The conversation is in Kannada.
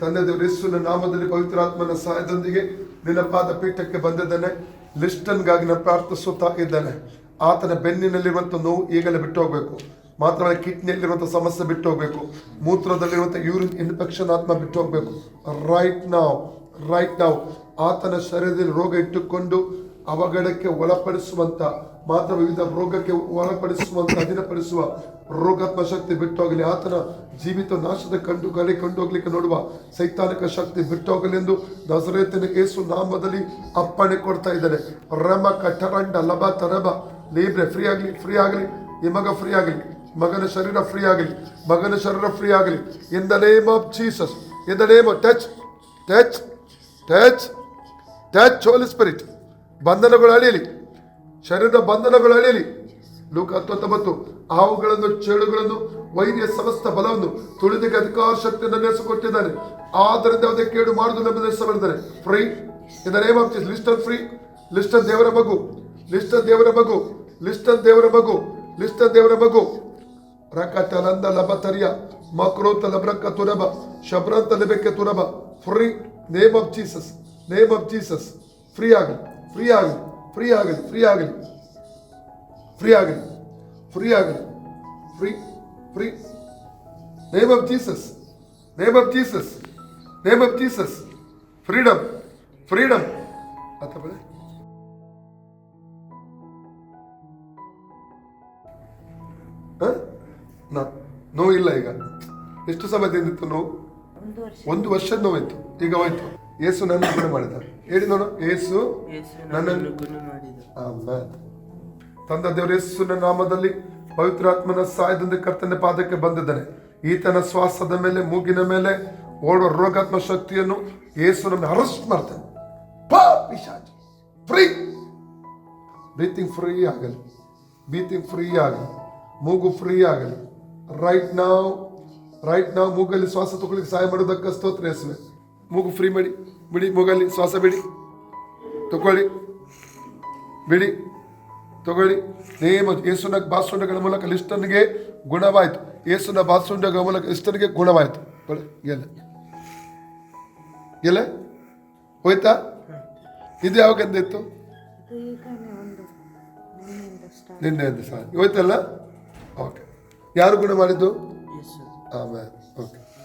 ತಂದೆ ಯೇಸುವಿನ ನಾಮದಲ್ಲಿ ಪವಿತ್ರಾತ್ಮನ ಸಹಾಯದೊಂದಿಗೆ ನಿನ್ನ ಪಾದ ಪೀಠಕ್ಕೆ ಬಂದಿದ್ದಾನೆ. ಲಿಸ್ಟನ್ಗಾಗಿ ನಾನು ಪ್ರಾರ್ಥಿಸುತ್ತಾ ಇದ್ದಾನೆ. ಆತನ ಬೆನ್ನಿನಲ್ಲಿರುವಂಥ ನೋವು ಈಗಲೇ ಬಿಟ್ಟು ಹೋಗಬೇಕು. ಮಾತ್ರವಲ್ಲ ಕಿಡ್ನಿಯಲ್ಲಿರುವಂಥ ಸಮಸ್ಯೆ ಬಿಟ್ಟು ಹೋಗಬೇಕು. ಮೂತ್ರದಲ್ಲಿರುವಂಥ ಯೂರಿನ್ ಇನ್ಫೆಕ್ಷನ್ ಆತ್ಮ ಬಿಟ್ಟು ಹೋಗಬೇಕು. ರೈಟ್ ನಾವ್ ರೈಟ್ ನಾವ್ ಆತನ ಶರೀರದಲ್ಲಿ ರೋಗ ಇಟ್ಟುಕೊಂಡು ಅವಘಡಕ್ಕೆ ಒಳಪಡಿಸುವಂತ ಮಾತ್ರ ವಿವಿಧ ರೋಗಕ್ಕೆ ಒಳಪಡಿಸುವಂತ ಅಧೀನಪಡಿಸುವ ರೋಗಾತ್ಮ ಶಕ್ತಿ ಬಿಟ್ಟು ಹೋಗಲಿ ಆತನ ಜೀವಿತ ನಾಶದ ಕಂಡು ಕಡೆ ಕಂಡೋಗ್ಲಿಕ್ಕೆ ನೋಡುವ ಸೈತಾನಿಕ ಶಕ್ತಿ ಬಿಟ್ಟು ಹೋಗಲಿ ಎಂದು ನಜರೇತಿನ ಏಸು ನಾಮದಲ್ಲಿ ಅಪ್ಪಣೆ ಕೊಡ್ತಾ ಇದ್ದಾರೆ ರಮ ಕಠರಂಡ ಲಭ ತರಬ ಲೀಬ್ರೆ, ಫ್ರೀ ಆಗಲಿ ಫ್ರೀ ಆಗಲಿ. ಈ ಫ್ರೀ ಆಗಲಿ, ಮಗನ ಶರೀರ ಫ್ರೀ ಆಗಲಿ, ಮಗನ ಶರೀರ ಫ್ರೀ ಆಗಲಿ. In the name of Jesus in the name of touch touch touch touch holy spirit ಬಂಧನಗಳು ಅಳಿಯಲಿ. ಶರೀರದ ಬಂಧನಗಳು ಅಳಿಯಲಿ. ಲೂಕ ಹತ್ತೊಂಬತ್ತು, ಹಾವುಗಳನ್ನು, ಚೇಳುಗಳನ್ನು, ವೈದ್ಯ ಸಮಸ್ತ ಬಲವನ್ನು ತುಳಿದಿಗೆ ಅಧಿಕಾರ ಶಕ್ತಿಯನ್ನು ನಡೆಸಿಕೊಟ್ಟಿದ್ದಾನೆ ಆದ್ದರಿಂದ ಯಾವುದೇ ಕೇಡು ಮಾಡುದು ಎಂಬುದನ್ನು ಹೆಸರಿದ್ದಾರೆ free in name of listen free listen ದೇವರ ಮಗು. ಲಿಸ್ಟನ್ ದೇವರ ಮಗು. ಲಿಸ್ಟನ್ ದೇವರ ಮಗು. ಲಿಸ್ಟನ್ ದೇವರ ಮಗು. ರಕಟ ಲಂದ ಲಭ ತರಿಯ ಮಕ್ರೋತ ತುರಬ ಶಬ್ರಂತ ಲಬಕ್ಕೆ ತುರಬ. Free name of Jesus name of Jesus free ಆಗಲಿ. ಫ್ರೀ ಆಗಲಿ. ಫ್ರೀ ಆಗಲಿ ಫ್ರೀ ಆಗಲಿ. ಫ್ರೀ ಆಗಲಿ ಫ್ರೀ ಆಗಲಿ. Free free name of Jesus name of Jesus name of Jesus freedom freedom ಅಥವಾ ನೋವು ನಾ- ನೋವಿಲ್ಲ ಈಗ. ಎಷ್ಟು ಸಮಯದಿಂದ ಇತ್ತು ನೋವು? ಒಂದು ವರ್ಷ. ಒಂದು ವರ್ಷದ ನೋವಿತ್ತು ಈಗ ಹೋಯ್ತು ಏಸು ನನ್ನ ಗುಣ ಮಾಡಿದ ಹೇಳಿ ನೋಡು ಏಸು ಯೇಸು ನನ್ನನ್ನು ಆಮೆನ್. ತಂದ ದೇವರ ಯೇಸುನ ನಾಮದಲ್ಲಿ ಪವಿತ್ರಾತ್ಮನ ಸಹಾಯದಿಂದ ಕರ್ತನ ಪಾದಕ್ಕೆ ಬಂದಿದ್ದಾನೆ. ಈತನ ಶ್ವಾಸದ ಮೇಲೆ ಮೂಗಿನ ಮೇಲೆ ಓಡುವ ರೋಗಾತ್ಮ ಶಕ್ತಿಯನ್ನು ಯೇಸು ನಮ್ಮನ್ನು ಅರೆಸ್ಟ್ ಮಾಡ್ತಾನೆ. ಫ್ರೀ ಬ್ರೀತಿಂಗ್ ಫ್ರೀ ಆಗಲಿ. ಬ್ರೀತಿಂಗ್ ಫ್ರೀ ಆಗಲಿ. ಮೂಗು ಫ್ರೀ ಆಗಲಿ. ರೈಟ್ ನಾವು ರೈಟ್ ನಾವು ಮೂಗಲ್ಲಿ ಶ್ವಾಸ ತಗೊಳ್ಳಿಕ್ಕೆ ಸಹಾಯ ಮಾಡೋದಕ್ಕೆ ಸ್ತೋತ್ರ ಯೇಸುವೆ. ಮೂಗು ಫ್ರೀ ಮಾಡಿ ಬಿಡಿ ಮೂಗಲ್ಲಿ ಶ್ವಾಸ ಬಿಡಿ. ತಗೊಳ್ಳಿ ಬಿಡಿ ತಗೊಳ್ಳಿ. ನೇಮ ಯೇಸುನ ಬಾಸುಂಡಗಳ ಮೂಲಕ ಲಿಸ್ಟನ್ಗೆ ಗುಣವಾಯಿತು. ಯೇಸುನ ಬಾಸುಂಡಗಳ ಮೂಲಕ ಲಿಸ್ಟನ್ಗೆ ಗುಣವಾಯಿತು. ಗೆಲ್ಲ ಗೆಲ್ಲ ಹೋಯ್ತಾ? ಇದು ಯಾವಾಗ ಇತ್ತು? ನಿನ್ನೆ ಒಂದು ಸಹ ಹೋಯ್ತಲ್ಲ? ಓಕೆ. ಯಾರು ಗುಣ ಮಾಡಿದ್ದು? ಆಮೇಲೆ. ಆಮೇಲೆ